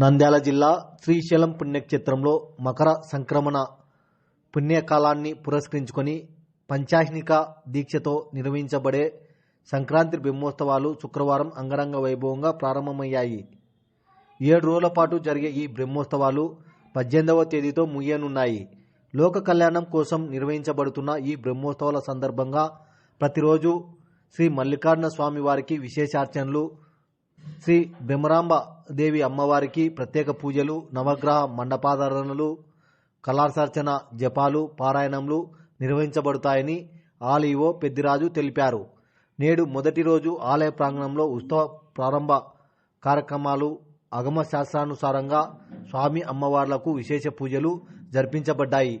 నంద్యాల జిల్లా శ్రీశైలం పుణ్యక్షేత్రంలో మకర సంక్రమణ పుణ్యకాలాన్ని పురస్కరించుకొని పంచాహ్నిక దీక్షతో నిర్వహించబడే సంక్రాంతి బ్రహ్మోత్సవాలు శుక్రవారం అంగరంగ వైభవంగా ప్రారంభమయ్యాయి. ఏడు రోజుల పాటు జరిగే ఈ బ్రహ్మోత్సవాలు పద్దెనిమిదవ తేదీతో ముగియనున్నాయి. లోక కళ్యాణం కోసం నిర్వహించబడుతున్న ఈ బ్రహ్మోత్సవాల సందర్భంగా ప్రతిరోజు శ్రీ మల్లికార్జున స్వామి వారికి విశేషార్చనలు శ్రీ భీమరాంబ దేవి అమ్మవారికి ప్రత్యేక పూజలు నవగ్రహ మండపాధారణలు కళాసార్చన జపాలు పారాయణములు నిర్వహించబడతాయని ఆలయో పెద్దిరాజు తెలిపారు. నేడు మొదటి రోజు ఆలయ ప్రాంగణంలో ఉత్సవ ప్రారంభ కార్యక్రమాలు అగమ శాస్త్రానుసారంగా స్వామి అమ్మవార్లకు విశేష పూజలు జరిపించబడ్డాయి.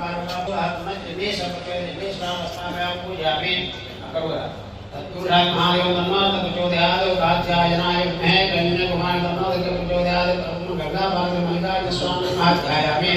निर्देश निर्देश नाम अस्माभ्यां पूजामीन् अकरोत् तत्पुरुषात्मायो तन्मात्र प्रचोदयात् कात्यायनाय विद्महे कन्यकुमार तन्मात्र प्रचोदयात् ब्रह्म गंगा भाग्य महिला स्वामी महाध्यायामि